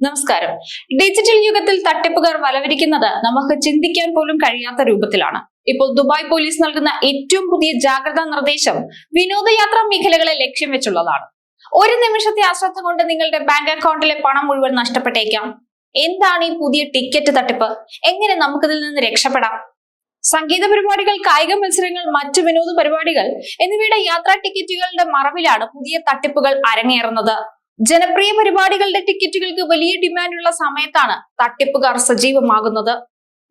നമസ്കാരം. ഡിജിറ്റൽ യുഗത്തിൽ തട്ടിപ്പുകാർ വലവരിക്കുന്നത് നമുക്ക് ചിന്തിക്കാൻ പോലും കഴിയാത്ത രൂപത്തിലാണ്. ഇപ്പോൾ ദുബായ് പോലീസ് നൽകുന്ന ഏറ്റവും പുതിയ ജാഗ്രതാ നിർദ്ദേശം വിനോദയാത്രാ മേഖലകളെ ലക്ഷ്യം വെച്ചുള്ളതാണ്. ഒരു നിമിഷത്തെ അശ്രദ്ധ കൊണ്ട് നിങ്ങളുടെ ബാങ്ക് അക്കൗണ്ടിലെ പണം മുഴുവൻ നഷ്ടപ്പെട്ടേക്കാം. എന്താണ് ഈ പുതിയ ടിക്കറ്റ് തട്ടിപ്പ്? എങ്ങനെ നമുക്കിതിൽ നിന്ന് രക്ഷപ്പെടാം? സംഗീത പരിപാടികൾ കായിക മത്സരങ്ങൾ മറ്റു വിനോദ പരിപാടികൾ എന്നിവയുടെ യാത്രാ ടിക്കറ്റുകളുടെ മറവിലാണ് പുതിയ തട്ടിപ്പുകൾ അരങ്ങേറുന്നത്. ജനപ്രിയ പരിപാടികളുടെ ടിക്കറ്റുകൾക്ക് വലിയ ഡിമാൻഡുള്ള സമയത്താണ് തട്ടിപ്പുകാർ സജീവമാകുന്നത്.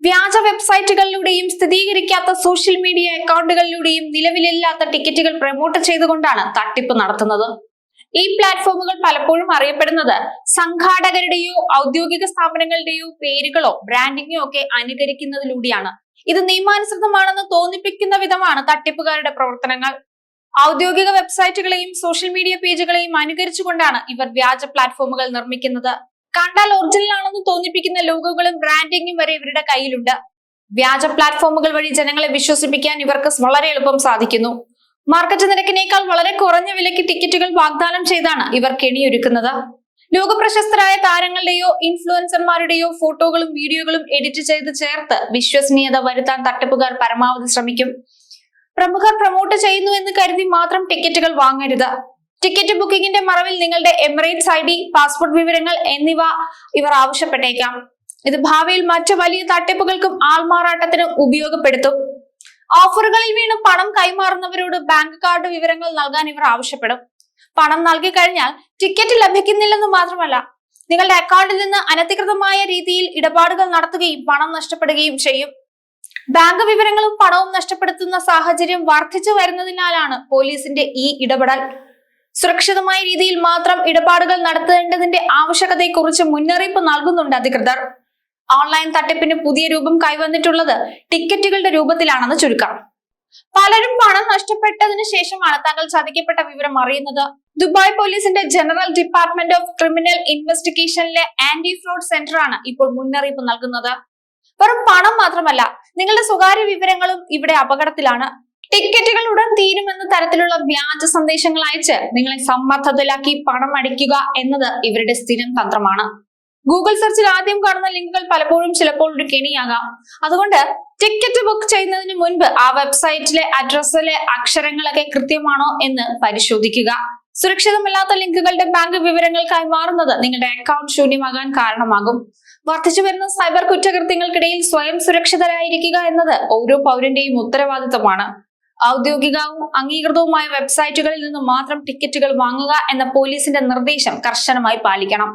വ്യാജ വെബ്സൈറ്റുകളിലൂടെയും സ്ഥിരീകരിക്കാത്ത സോഷ്യൽ മീഡിയ അക്കൗണ്ടുകളിലൂടെയും നിലവിലില്ലാത്ത ടിക്കറ്റുകൾ പ്രൊമോട്ട് ചെയ്തുകൊണ്ടാണ് തട്ടിപ്പ് നടത്തുന്നത്. ഈ പ്ലാറ്റ്ഫോമുകൾ പലപ്പോഴും അറിയപ്പെടുന്നത് സംഘാടകരുടെയോ ഔദ്യോഗിക സ്ഥാപനങ്ങളുടെയോ പേരുകളോ ബ്രാൻഡിങ്ങോ ഒക്കെ അനുകരിക്കുന്നതിലൂടെയാണ്. ഇത് നിയമാനുസൃതമാണെന്ന് തോന്നിപ്പിക്കുന്ന വിധമാണ് തട്ടിപ്പുകാരുടെ പ്രവർത്തനങ്ങൾ. ഔദ്യോഗിക വെബ്സൈറ്റുകളെയും സോഷ്യൽ മീഡിയ പേജുകളെയും അനുകരിച്ചുകൊണ്ടാണ് ഇവർ വ്യാജ പ്ലാറ്റ്ഫോമുകൾ നിർമ്മിക്കുന്നത്. കണ്ടാൽ ഒറിജിനൽ ആണെന്ന് തോന്നിപ്പിക്കുന്ന ലോഗോകളും ബ്രാൻഡിങ്ങും വരെ ഇവരുടെ കയ്യിലുണ്ട്. വ്യാജ പ്ലാറ്റ്ഫോമുകൾ വഴി ജനങ്ങളെ വിശ്വസിപ്പിക്കാൻ ഇവർക്ക് വളരെ എളുപ്പം സാധിക്കുന്നു. മാർക്കറ്റ് നിരക്കിനേക്കാൾ വളരെ കുറഞ്ഞ വിലയ്ക്ക് ടിക്കറ്റുകൾ വാഗ്ദാനം ചെയ്താണ് ഇവർ കെണിയൊരുക്കുന്നത്. ലോകപ്രശസ്തരായ താരങ്ങളുടെയോ ഇൻഫ്ലുവൻസർമാരുടെയോ ഫോട്ടോകളും വീഡിയോകളും എഡിറ്റ് ചെയ്ത് ചേർത്ത് വിശ്വസനീയത വരുത്താൻ തട്ടിപ്പുകാർ പരമാവധി ശ്രമിക്കും. പ്രമുഖർ പ്രൊമോട്ട് ചെയ്യുന്നു എന്ന് കരുതി മാത്രം ടിക്കറ്റുകൾ വാങ്ങരുത്. ടിക്കറ്റ് ബുക്കിംഗിന്റെ മറവിൽ നിങ്ങളുടെ എമിറേറ്റ്സ് ഐ ഡി പാസ്പോർട്ട് വിവരങ്ങൾ എന്നിവ ഇവർ ആവശ്യപ്പെട്ടേക്കാം. ഇത് ഭാവിയിൽ മറ്റു വലിയ തട്ടിപ്പുകൾക്കും ആൾമാറാട്ടത്തിനും ഉപയോഗപ്പെടുത്തും. ഓഫറുകളിൽ വീണ് പണം കൈമാറുന്നവരോട് ബാങ്ക് കാർഡ് വിവരങ്ങൾ നൽകാൻ ഇവർ ആവശ്യപ്പെടും. പണം നൽകി കഴിഞ്ഞാൽ ടിക്കറ്റ് ലഭിക്കുന്നില്ലെന്ന് മാത്രമല്ല നിങ്ങളുടെ അക്കൗണ്ടിൽ നിന്ന് അനധികൃതമായ രീതിയിൽ ഇടപാടുകൾ നടത്തുകയും പണം നഷ്ടപ്പെടുകയും ചെയ്യും. ബാങ്ക് വിവരങ്ങളും പണവും നഷ്ടപ്പെടുത്തുന്ന സാഹചര്യം വർദ്ധിച്ചു വരുന്നതിനാലാണ് പോലീസിന്റെ ഈ ഇടപെടൽ. സുരക്ഷിതമായ രീതിയിൽ മാത്രം ഇടപാടുകൾ നടത്തേണ്ടതിന്റെ ആവശ്യകതയെക്കുറിച്ച് മുന്നറിയിപ്പ് നൽകുന്നുണ്ട് അധികൃതർ. ഓൺലൈൻ തട്ടിപ്പിന് പുതിയ രൂപം കൈവന്നിട്ടുള്ളത് ടിക്കറ്റുകളുടെ രൂപത്തിലാണെന്ന് ചുരുക്കം. പലരും പണം നഷ്ടപ്പെട്ടതിനു ശേഷമാണ് തങ്ങൾ ചതിക്കപ്പെട്ട വിവരം അറിയുന്നത്. ദുബായ് പോലീസിന്റെ ജനറൽ ഡിപ്പാർട്ട്മെന്റ് ഓഫ് ക്രിമിനൽ ഇൻവെസ്റ്റിഗേഷനിലെ ആന്റി ഫ്രോഡ് സെന്ററാണ് ഇപ്പോൾ മുന്നറിയിപ്പ് നൽകുന്നത്. വെറും പണം മാത്രമല്ല നിങ്ങളുടെ സ്വകാര്യ വിവരങ്ങളും ഇവിടെ അപകടത്തിലാണ്. ടിക്കറ്റുകൾ ഉടൻ തീരുമെന്ന തരത്തിലുള്ള വ്യാജ സന്ദേശങ്ങൾ അയച്ച് നിങ്ങളെ സമ്മർദ്ദത്തിലാക്കി പണം അടിക്കുക എന്നത് ഇവരുടെ സ്ഥിരം തന്ത്രമാണ്. ഗൂഗിൾ സെർച്ചിൽ ആദ്യം കാണുന്ന ലിങ്കുകൾ പലപ്പോഴും ചിലപ്പോൾ ഒരു കെണിയാകാം. അതുകൊണ്ട് ടിക്കറ്റ് ബുക്ക് ചെയ്യുന്നതിന് മുൻപ് ആ വെബ്സൈറ്റിലെ അഡ്രസ്സിലെ അക്ഷരങ്ങളൊക്കെ കൃത്യമാണോ എന്ന് പരിശോധിക്കുക. സുരക്ഷിതമല്ലാത്ത ലിങ്കുകളുടെ ബാങ്ക് വിവരങ്ങൾ കൈമാറുന്നത് നിങ്ങളുടെ അക്കൗണ്ട് ശൂന്യമാകാൻ കാരണമാകും. വർദ്ധിച്ചു വരുന്ന സൈബർ കുറ്റകൃത്യങ്ങൾക്കിടയിൽ സ്വയം സുരക്ഷിതരായിരിക്കുക എന്നത് ഓരോ പൗരന്റെയും ഉത്തരവാദിത്തമാണ് ഔദ്യോഗികവും അംഗീകൃതവുമായ വെബ്സൈറ്റുകളിൽ നിന്ന് മാത്രം ടിക്കറ്റുകൾ വാങ്ങുക എന്ന പോലീസിന്റെ നിർദ്ദേശം കർശനമായി പാലിക്കണം.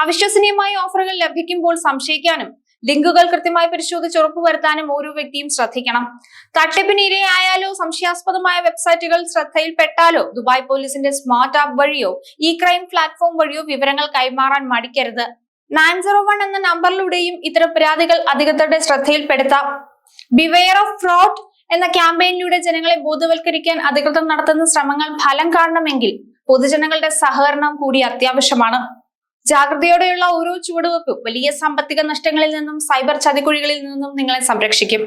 അവിശ്വസനീയമായ ഓഫറുകൾ ലഭിക്കുമ്പോൾ സംശയിക്കാനും ലിങ്കുകൾ കൃത്യമായി പരിശോധിച്ച് ഉറപ്പുവരുത്താനും ഓരോ വ്യക്തിയും ശ്രദ്ധിക്കണം. തട്ടിപ്പിന് ഇരയായാലോ സംശയാസ്പദമായ വെബ്സൈറ്റുകൾ ശ്രദ്ധയിൽപ്പെട്ടാലോ ദുബായ് പോലീസിന്റെ സ്മാർട്ട് ആപ്പ് വഴിയോ ഇ ക്രൈം പ്ലാറ്റ്ഫോം വഴിയോ വിവരങ്ങൾ കൈമാറാൻ മടിക്കരുത്. നയൻ സീറോ വൺ എന്ന നമ്പറിലൂടെയും ഇത്തരം പരാതികൾ അധികൃതരുടെ ശ്രദ്ധയിൽപ്പെടുത്താം. ബിവെയർ ഓഫ് ഫ്രോഡ് എന്ന ക്യാമ്പയിനിലൂടെ ജനങ്ങളെ ബോധവൽക്കരിക്കാൻ അധികൃതർ നടത്തുന്ന ശ്രമങ്ങൾ ഫലം കാണണമെങ്കിൽ പൊതുജനങ്ങളുടെ സഹകരണം കൂടി അത്യാവശ്യമാണ്. ജാഗ്രതയോടെയുള്ള ഓരോ ചുവടുവെപ്പും വലിയ സാമ്പത്തിക നഷ്ടങ്ങളിൽ നിന്നും സൈബർ ചതിക്കുഴികളിൽ നിന്നും നിങ്ങളെ സംരക്ഷിക്കും.